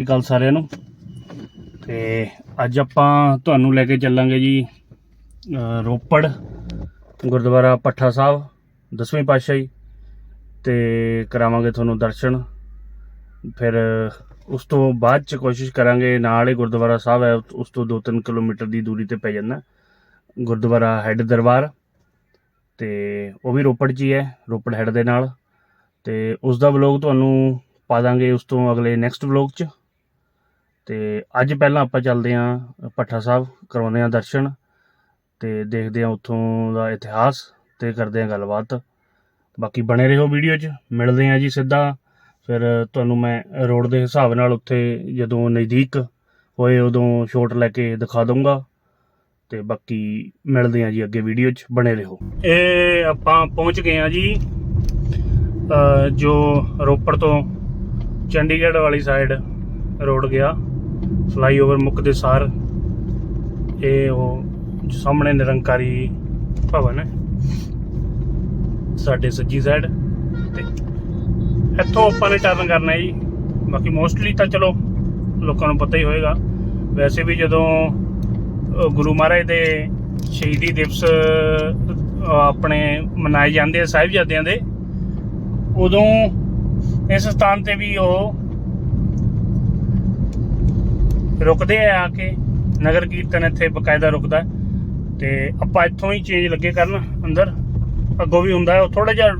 ਸ੍ਰੀ ਅਕਾਲ ਸਾਰਿਆਂ ਨੂੰ। ਤੇ ਅੱਜ ਆਪਾਂ ਤੁਹਾਨੂੰ ਲੈ ਕੇ ਚੱਲਾਂਗੇ ਜੀ ਰੋਪੜ, ਗੁਰਦੁਆਰਾ ਪੱਠਾ ਸਾਹਿਬ, ਦਸਵੇਂ ਪਾਤਸ਼ਾਹੀ। ਤੇ ਕਰਾਵਾਂਗੇ ਤੁਹਾਨੂੰ ਦਰਸ਼ਨ। ਫਿਰ ਉਸ ਤੋਂ ਬਾਅਦ ਚ ਕੋਸ਼ਿਸ਼ ਕਰਾਂਗੇ, ਨਾਲ ਹੀ ਗੁਰਦੁਆਰਾ ਸਾਹਿਬ ਹੈ, ਉਸ ਤੋਂ 2-3 ਕਿਲੋਮੀਟਰ ਦੀ ਦੂਰੀ ਤੇ ਪੈ ਜਾਂਦਾ। ਗੁਰਦੁਆਰਾ ਹੈੱਡ ਦਰਬਾਰ, ਤੇ ਉਹ ਵੀ ਰੋਪੜ 'ਚ ਹੀ ਹੈ, ਰੋਪੜ ਹੈੱਡ ਦੇ ਨਾਲ। ਤੇ ਉਸ ਦਾ ਵਲੌਗ ਤੁਹਾਨੂੰ ਪਾ ਦਾਂਗੇ ਉਸ ਤੋਂ ਅਗਲੇ ਨੈਕਸਟ ਵਲੌਗ 'ਚ। ਅਤੇ ਅੱਜ ਪਹਿਲਾਂ ਆਪਾਂ ਚੱਲਦੇ ਹਾਂ ਭੱਠਾ ਸਾਹਿਬ, ਕਰਵਾਉਂਦੇ ਹਾਂ ਦਰਸ਼ਨ ਅਤੇ ਦੇਖਦੇ ਹਾਂ ਉੱਥੋਂ ਦਾ ਇਤਿਹਾਸ ਅਤੇ ਕਰਦੇ ਹਾਂ ਗੱਲਬਾਤ। ਬਾਕੀ ਬਣੇ ਰਹੋ ਵੀਡੀਓ 'ਚ, ਮਿਲਦੇ ਹਾਂ ਜੀ ਸਿੱਧਾ। ਫਿਰ ਤੁਹਾਨੂੰ ਮੈਂ ਰੋਡ ਦੇ ਹਿਸਾਬ ਨਾਲ ਉੱਥੇ ਜਦੋਂ ਨਜ਼ਦੀਕ ਹੋਏ ਉਦੋਂ ਸ਼ੋਟ ਲੈ ਕੇ ਦਿਖਾ ਦਊਂਗਾ। ਤੇ ਬਾਕੀ ਮਿਲਦੇ ਹਾਂ ਜੀ ਅੱਗੇ ਵੀਡੀਓ 'ਚ, ਬਣੇ ਰਹੋ। ਇਹ ਆਪਾਂ ਪਹੁੰਚ ਗਏ ਹਾਂ ਜੀ ਜੋ ਰੋਪੜ ਤੋਂ ਚੰਡੀਗੜ੍ਹ ਵਾਲੀ ਸਾਈਡ ਰੋਡ ਗਿਆ। ਫਲਾਈਓਵਰ ਮੁੱਕਦੇ ਸਾਰ। ਇਹ ਉਹ ਸਾਹਮਣੇ ਨਿਰੰਕਾਰੀ ਭਵਨ ਹੈ। ਸਾਡੇ ਸੱਜੀ ਸਾਈਡ ਤੇ ਇੱਥੋਂ ਆਪਾਂ ਨੇ ਟਰਨ ਕਰਨਾ ਜੀ। ਬਾਕੀ ਮੋਸਟਲੀ ਤਾਂ ਚਲੋ ਲੋਕਾਂ ਨੂੰ ਪਤਾ ਹੀ ਹੋਏਗਾ। ਵੈਸੇ ਵੀ ਜਦੋਂ ਗੁਰੂ ਮਹਾਰਾਜ ਦੇ ਸ਼ਹੀਦੀ ਦਿਵਸ ਆਪਣੇ ਮਨਾਏ ਜਾਂਦੇ ਆ ਸਾਹਿਬਜ਼ਾਦਿਆਂ ਦੇ, ਉਦੋਂ ਇਸ ਸਥਾਨ ਤੇ ਵੀ ਉਹ ਰੁਕਦੇ ਆ ਆ ਕੇ, ਨਗਰ ਕੀਰਤਨ ਇੱਥੇ ਬਕਾਇਦਾ ਰੁਕਦਾ। ਹੈ। ਤੇ ਆਪਾਂ ਇੱਥੋਂ ਹੀ ਚੇਂਜ ਲੱਗੇ ਕਰਨ ਅੰਦਰ। ਅੱਗੋਂ ਵੀ ਹੁੰਦਾ, ਉਹ ਥੋੜਾ ਜਿਹਾ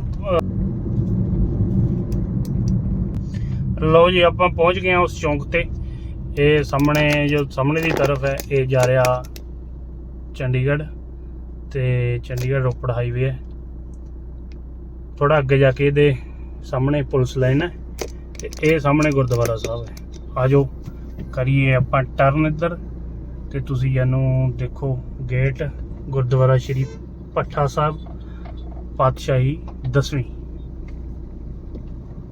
ਲਓ ਜੀ, ਆਪਾਂ ਪਹੁੰਚ ਗਏ ਹਾਂ ਉਸ ਚੌਂਕ ਤੇ। ਇਹ ਸਾਹਮਣੇ, ਜੋ ਸਾਹਮਣੇ ਦੀ ਤਰਫ ਹੈ, ਇਹ ਜਾ ਰਿਹਾ ਚੰਡੀਗੜ੍ਹ। ਤੇ ਚੰਡੀਗੜ੍ਹ ਰੋਪੜ ਹਾਈਵੇ ਹੈ। ਥੋੜਾ ਅੱਗੇ ਜਾ ਕੇ ਇਹਦੇ ਸਾਹਮਣੇ ਪੁਲਿਸ ਲਾਈਨ ਹੈ। ਤੇ ਇਹ ਸਾਹਮਣੇ ਗੁਰਦੁਆਰਾ ਸਾਹਿਬ ਹੈ। ਆਜੋ ਕਰੀਏ ਆਪਾਂ ਟਰਨ ਇੱਧਰ ਤੇ ਤੁਸੀਂ ਇਹਨੂੰ ਦੇਖੋ ਗੇਟ ਗੁਰਦੁਆਰਾ ਸ਼੍ਰੀ ਪੱਠਾ ਸਾਹਿਬ, ਪਾਤਸ਼ਾਹੀ ਦਸਵੀਂ।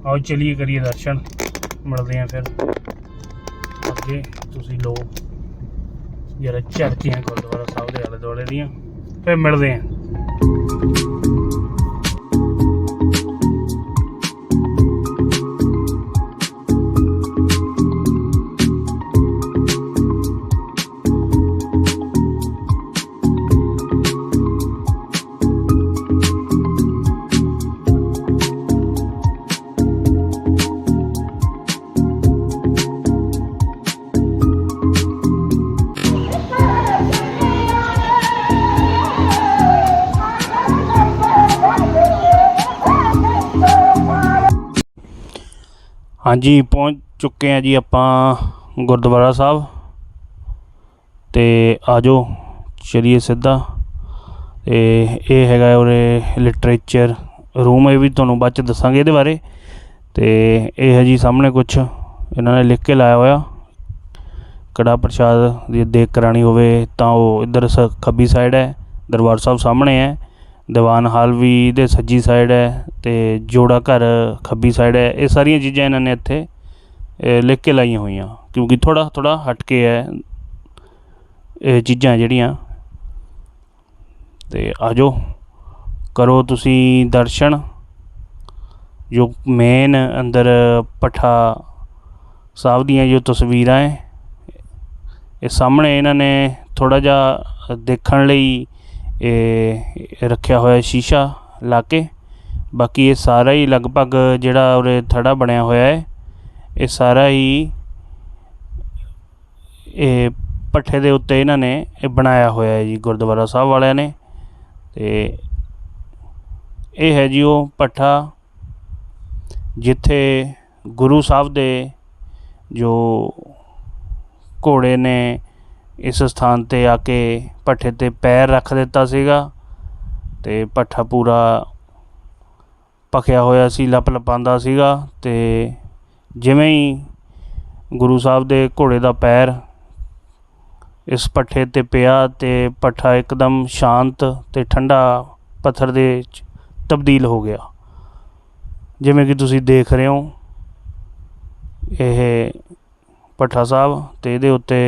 ਆਓ ਚਲਿਏ ਕਰੀਏ ਦਰਸ਼ਨ, ਮਿਲਦੇ ਆਂ ਫਿਰ। ਅੱਗੇ ਤੁਸੀਂ ਲੋ ਜਰਾ ਝਰਕੀਆਂ ਗੁਰਦੁਆਰਾ ਸਾਹਿਬ ਦੇ ਆਲੇ ਦੁਆਲੇ ਦੀਆਂ, ਫਿਰ ਮਿਲਦੇ ਆਂ ਹਾਂਜੀ, ਪਹੁੰਚ ਚੁੱਕੇ ਆ ਜੀ ਆਪਾਂ ਗੁਰਦੁਆਰਾ ਸਾਹਿਬ। ਤੇ ਆਜੋ, ਚਲਿਏ ਸਿੱਧਾ। ਤੇ ਇਹ ਹੈਗਾ ਉਰੇ ਲਿਟਰੇਚਰ ਰੂਮ ਇਹ ਵੀ ਤੁਹਾਨੂੰ ਬਾਅਦ ਚ ਦੱਸਾਂਗੇ ਇਹਦੇ ਬਾਰੇ। ਤੇ ਇਹ ਹੈ ਜੀ ਸਾਹਮਣੇ ਕੁਝ ਇਹਨਾਂ ਨੇ ਲਿਖ ਕੇ ਲਾਇਆ ਹੋਇਆ। ਕੜਾ ਪ੍ਰਸ਼ਾਦ ਦੀ ਦੇਖ ਕਰਾਣੀ ਹੋਵੇ ਤਾਂ ਉਹ ਇੱਧਰ ਸ- ਖੱਬੀ ਸਾਈਡ ਹੈ, ਦਰਬਾਰ ਸਾਹਿਬ ਸਾਹਮਣੇ ਹੈ। ਦੀਵਾਨ ਹਾਲ ਵੀ ਇਹਦੇ ਸੱਜੀ ਸਾਈਡ ਹੈ ਅਤੇ ਜੋੜਾ ਘਰ ਖੱਬੀ ਸਾਈਡ ਹੈ। ਇਹ ਸਾਰੀਆਂ ਚੀਜ਼ਾਂ ਇਹਨਾਂ ਨੇ ਇੱਥੇ ਲਿਖ ਕੇ ਲਾਈਆਂ ਹੋਈਆਂ, ਕਿਉਂਕਿ ਥੋੜ੍ਹਾ ਥੋੜ੍ਹਾ ਹਟ ਕੇ ਹੈ ਇਹ ਚੀਜ਼ਾਂ ਜਿਹੜੀਆਂ। ਤੇ ਆਜੋ ਕਰੋ ਤੁਸੀਂ ਦਰਸ਼ਨ। ਜੋ ਮੇਨ ਅੰਦਰ ਪਠਾ ਸਾਹਿਬ ਦੀਆਂ ਜੋ ਤਸਵੀਰਾਂ ਹੈ, ਇਹ ਸਾਹਮਣੇ ਇਹਨਾਂ ਨੇ ਥੋੜਾ ਜਿਹਾ ਦੇਖਣ ਲਈ ਇਹ ਰੱਖਿਆ ਹੋਇਆ ਸ਼ੀਸ਼ਾ ਲਾ ਕੇ। ਬਾਕੀ ਇਹ ਸਾਰਾ ਹੀ ਲਗਭਗ ਜਿਹੜਾ ਉਰੇ ਥੜਾ ਬਣਿਆ ਹੋਇਆ ਹੈ, ਇਹ ਸਾਰਾ ਹੀ ਇਹ ਪੱਠੇ ਦੇ ਉੱਤੇ ਇਹਨਾਂ ਨੇ ਇਹ ਬਣਾਇਆ ਹੋਇਆ ਹੈ ਜੀ, ਗੁਰਦੁਆਰਾ ਸਾਹਿਬ ਵਾਲਿਆਂ ਨੇ। ਤੇ ਇਹ ਹੈ ਜੀ ਉਹ ਪੱਠਾ ਜਿੱਥੇ ਗੁਰੂ ਸਾਹਿਬ ਦੇ ਜੋ ਘੋੜੇ ਨੇ ਇਸ ਸਥਾਨ ਤੇ ਆ ਕੇ ਭੱਠੇ ਤੇ ਪੈਰ ਰੱਖ ਦਿੱਤਾ ਸੀਗਾ ਤੇ ਭੱਠਾ ਪੂਰਾ ਪਖਿਆ ਹੋਇਆ ਸੀ, ਲਪ ਲਪਾਂਦਾ ਸੀਗਾ ਤੇ ਜਿਵੇਂ ਹੀ ਗੁਰੂ ਸਾਹਿਬ ਦੇ ਘੋੜੇ ਦਾ ਪੈਰ ਇਸ ਪੱਠੇ ਤੇ ਪਿਆ ਤੇ ਪੱਠਾ ਇੱਕਦਮ ਸ਼ਾਂਤ ਤੇ ਠੰਡਾ ਪੱਥਰ ਦੇ ਤਬਦੀਲ ਹੋ ਗਿਆ। ਜਿਵੇਂ ਕਿ ਤੁਸੀਂ ਦੇਖ ਰਹੇ ਹੋ, ਇਹ ਪੱਠਾ ਸਾਹਿਬ ਤੇ ਇਹਦੇ ਉੱਤੇ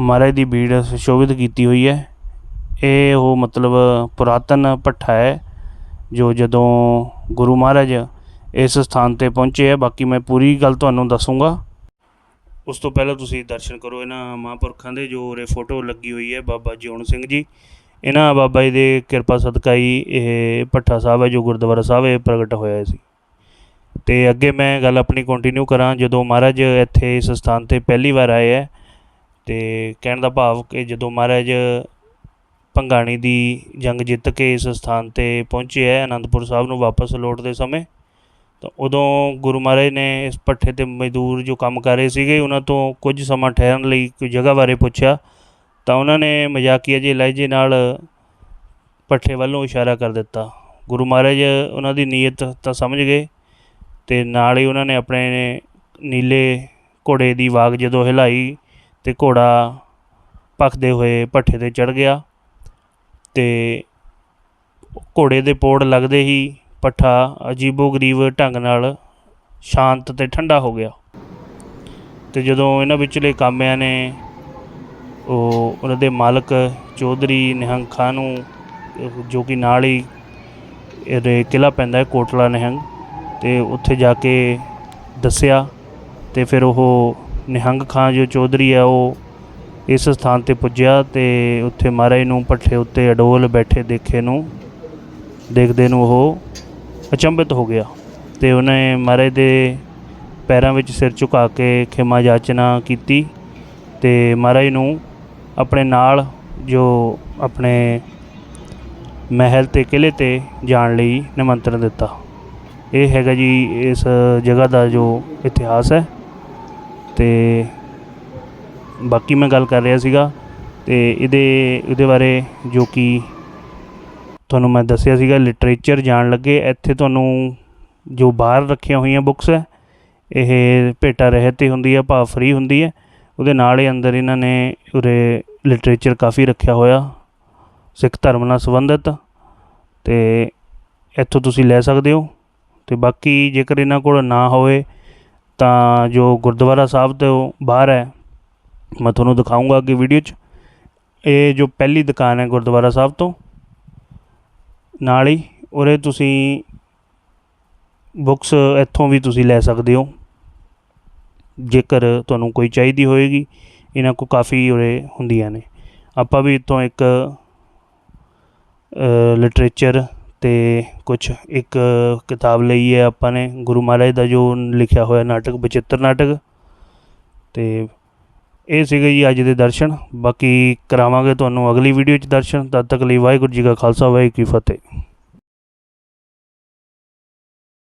ਮਹਾਰਾਜ ਦੀ ਬੀੜ ਸੁਸ਼ੋਭਿਤ ਕੀਤੀ ਹੋਈ ਹੈ। ਇਹ ਉਹ ਮਤਲਬ ਪੁਰਾਤਨ ਭੱਠਾ ਹੈ, ਜੋ ਜਦੋਂ ਗੁਰੂ ਮਹਾਰਾਜ ਇਸ ਸਥਾਨ ਤੇ ਪਹੁੰਚੇ ਆ, ਬਾਕੀ ਮੈਂ ਪੂਰੀ ਗੱਲ ਤੁਹਾਨੂੰ ਦੱਸੂਗਾ। ਉਸ ਤੋਂ ਪਹਿਲਾਂ ਤੁਸੀਂ ਦਰਸ਼ਨ ਕਰੋ ਇਹਨਾਂ ਮਹਾਂਪੁਰਖਾਂ ਦੇ, ਜੋ ਉਰੇ ਫੋਟੋ ਲੱਗੀ ਹੋਈ ਹੈ, ਬਾਬਾ ਜਿਉਣ ਸਿੰਘ ਜੀ। ਇਹਨਾਂ ਬਾਬਾ ਜੀ ਦੇ ਕਿਰਪਾ ਸਦਕਾ ਹੀ ਇਹ ਭੱਠਾ ਸਾਹਿਬ ਹੈ, ਜੋ ਗੁਰਦੁਆਰਾ ਸਾਹਿਬ ਇਹ ਪ੍ਰਗਟ ਹੋਇਆ ਸੀ। ਤੇ ਅੱਗੇ ਮੈਂ ਗੱਲ ਆਪਣੀ ਕੰਟੀਨਿਊ ਕਰਾਂ, ਜਦੋਂ ਮਹਾਰਾਜ ਇੱਥੇ ਇਸ ਸਥਾਨ ਤੇ ਪਹਿਲੀ ਵਾਰ ਆਏ ਹੈ ਅਤੇ ਕਹਿਣ ਦਾ ਭਾਵ ਕਿ ਜਦੋਂ ਮਹਾਰਾਜ ਭੰਗਾਣੀ ਦੀ ਜੰਗ ਜਿੱਤ ਕੇ ਇਸ ਸਥਾਨ ਤੇ ਪਹੁੰਚੇ ਹੈ, ਅਨੰਦਪੁਰ ਸਾਹਿਬ ਨੂੰ ਵਾਪਸ ਲੌਟਦੇ ਸਮੇਂ, ਤਾਂ ਉਦੋਂ ਗੁਰੂ ਮਹਾਰਾਜ ਨੇ ਇਸ ਭੱਠੇ ਤੇ ਮਜ਼ਦੂਰ ਜੋ ਕੰਮ ਕਰ ਰਹੇ ਸੀਗੇ, ਉਹਨਾਂ ਤੋਂ ਕੁਝ ਸਮਾਂ ਠਹਿਰਨ ਲਈ ਕੋਈ ਜਗ੍ਹਾ ਬਾਰੇ ਪੁੱਛਿਆ, ਤਾਂ ਉਹਨਾਂ ਨੇ ਮਜ਼ਾਕੀਆ ਜਿਹੇ ਲਹਿਜੇ ਨਾਲ ਪੱਠੇ ਵੱਲੋਂ ਇਸ਼ਾਰਾ ਕਰ ਦਿੱਤਾ। ਗੁਰੂ ਮਹਾਰਾਜ ਉਹਨਾਂ ਦੀ ਨੀਅਤ ਤਾਂ ਸਮਝ ਗਏ ਤੇ ਨਾਲ ਹੀ ਉਹਨਾਂ ਨੇ ਆਪਣੇ ਨੀਲੇ ਘੋੜੇ ਦੀ ਵਾਗ ਜਦੋਂ ਹਿਲਾਈ ਤੇ ਘੋੜਾ ਭਖਦੇ ਹੋਏ ਭੱਠੇ ਤੇ ਚੜ ਗਿਆ ਤੇ ਘੋੜੇ ਦੇ ਪੋੜ ਲੱਗਦੇ ਹੀ ਪੱਠਾ ਅਜੀਬੋ-ਗਰੀਬ ਢੰਗ ਨਾਲ ਸ਼ਾਂਤ ਤੇ ਠੰਡਾ ਹੋ ਗਿਆ। ਤੇ ਜਦੋਂ ਇਹਨਾਂ ਵਿਚਲੇ ਕਾਮਿਆਂ ਨੇ ਉਹ ਉਹਨਾਂ ਦੇ ਮਾਲਕ ਚੌਧਰੀ ਨਿਹੰਗ ਖਾਂ ਨੂੰ ਜੋ ਕਿ ਨਾਲ ਹੀ ਇਹਦੇ ਕਿਲ੍ਹਾ ਪੈਂਦਾ ਹੈ ਕੋਟਲਾ ਨਿਹੰਗ, ਤੇ ਉੱਥੇ ਜਾ ਕੇ ਦੱਸਿਆ ਤੇ ਫਿਰ ਉਹ ਨਿਹੰਗ ਖਾਂ ਜੋ ਚੌਧਰੀ ਆ, ਉਹ ਇਸ ਸਥਾਨ ਤੇ ਪੁੱਜਿਆ ਤੇ ਉੱਥੇ ਮਹਾਰਾਜ ਨੂੰ ਪੱਠੇ ਉੱਤੇ ਅਡੋਲ ਬੈਠੇ ਦੇਖੇ ਨੂੰ, ਦੇਖਦੇ ਨੂੰ ਉਹ ਅਚੰਭਿਤ ਹੋ ਗਿਆ ਤੇ ਉਹਨੇ ਮਹਾਰਾਜ ਦੇ ਪੈਰਾਂ ਵਿੱਚ ਸਿਰ ਝੁਕਾ ਕੇ ਖਿਮਾ ਜਾਚਨਾ ਕੀਤੀ ਤੇ ਮਹਾਰਾਜ ਨੂੰ ਆਪਣੇ ਨਾਲ ਜੋ ਆਪਣੇ ਮਹਿਲ ਤੇ ਕਿਲੇ ਤੇ ਜਾਣ ਲਈ ਨਿਮੰਤਰਣ ਦਿੱਤਾ। ਇਹ ਹੈਗਾ ਜੀ ਇਸ ਜਗ੍ਹਾ ਦਾ ਜੋ ਇਤਿਹਾਸ ਹੈ। ਤੇ ਬਾਕੀ ਮੈਂ ਗੱਲ ਕਰ ਰਿਹਾ ਸੀਗਾ ਅਤੇ ਇਹਦੇ ਇਹਦੇ ਬਾਰੇ ਜੋ ਕਿ ਤੁਹਾਨੂੰ ਮੈਂ ਦੱਸਿਆ ਸੀਗਾ ਲਿਟਰੇਚਰ ਜਾਣ ਲੱਗੇ, ਇੱਥੇ ਤੁਹਾਨੂੰ ਜੋ ਬਾਹਰ ਰੱਖੀਆਂ ਹੋਈਆਂ ਬੁੱਕਸ ਹੈ, ਇਹ ਭੇਟਾ ਰਹਿਤ 'ਤੇ ਹੁੰਦੀ ਹੈ, ਭਾਵ ਫ੍ਰੀ ਹੁੰਦੀ ਹੈ, ਉਹਦੇ ਨਾਲ ਹੀ ਅੰਦਰ ਇਹਨਾਂ ਨੇ ਉਰੇ ਲਿਟਰੇਚਰ ਕਾਫੀ ਰੱਖਿਆ ਹੋਇਆ, ਸਿੱਖ ਧਰਮ ਨਾਲ ਸੰਬੰਧਿਤ, ਤੇ ਇੱਥੋਂ ਤੁਸੀਂ ਲੈ ਸਕਦੇ ਹੋ, ਤੇ ਬਾਕੀ ਜੇਕਰ ਇਹਨਾਂ ਕੋਲ ਨਾ ਹੋਵੇ ਤਾਂ ਜੋ ਗੁਰਦੁਆਰਾ ਸਾਹਿਬ ਤੋਂ ਬਾਹਰ ਹੈ, ਮੈਂ ਤੁਹਾਨੂੰ ਦਿਖਾਊਂਗਾ ਅੱਗੇ ਵੀਡੀਓ 'ਚ। ਇਹ ਜੋ ਪਹਿਲੀ ਦੁਕਾਨ ਹੈ ਗੁਰਦੁਆਰਾ ਸਾਹਿਬ ਤੋਂ, ਨਾਲ ਹੀ ਉਰੇ ਤੁਸੀਂ ਬੁੱਕਸ ਇੱਥੋਂ ਵੀ ਤੁਸੀਂ ਲੈ ਸਕਦੇ ਹੋ। ਜੇਕਰ ਤੁਹਾਨੂੰ ਕੋਈ ਚਾਹੀਦੀ ਹੋਏਗੀ, ਇਹਨਾਂ ਕੋਲ ਕਾਫੀ ਉਰੇ ਹੁੰਦੀਆਂ ਨੇ। ਆਪਾਂ ਵੀ ਇੱਥੋਂ ਇੱਕ ਲਿਟਰੇਚਰ ਅਤੇ ਕੁਛ ਇੱਕ ਕਿਤਾਬ ਲਈ ਹੈ ਆਪਾਂ ਨੇ, ਗੁਰੂ ਮਹਾਰਾਜ ਦਾ ਜੋ ਲਿਖਿਆ ਹੋਇਆ ਨਾਟਕ ਬਚਿੱਤਰ ਨਾਟਕ। ਅਤੇ ਇਹ ਸੀਗੇ ਜੀ ਅੱਜ ਦੇ ਦਰਸ਼ਨ। ਬਾਕੀ ਕਰਾਵਾਂਗੇ ਤੁਹਾਨੂੰ ਅਗਲੀ ਵੀਡੀਓ 'ਚ ਦਰਸ਼ਨ। ਤਦ ਤੱਕ ਲਈ ਵਾਹਿਗੁਰੂ ਜੀ ਕਾ ਖਾਲਸਾ, ਵਾਹਿਗੁਰੂ ਜੀ ਕੀ ਫਤਿਹ।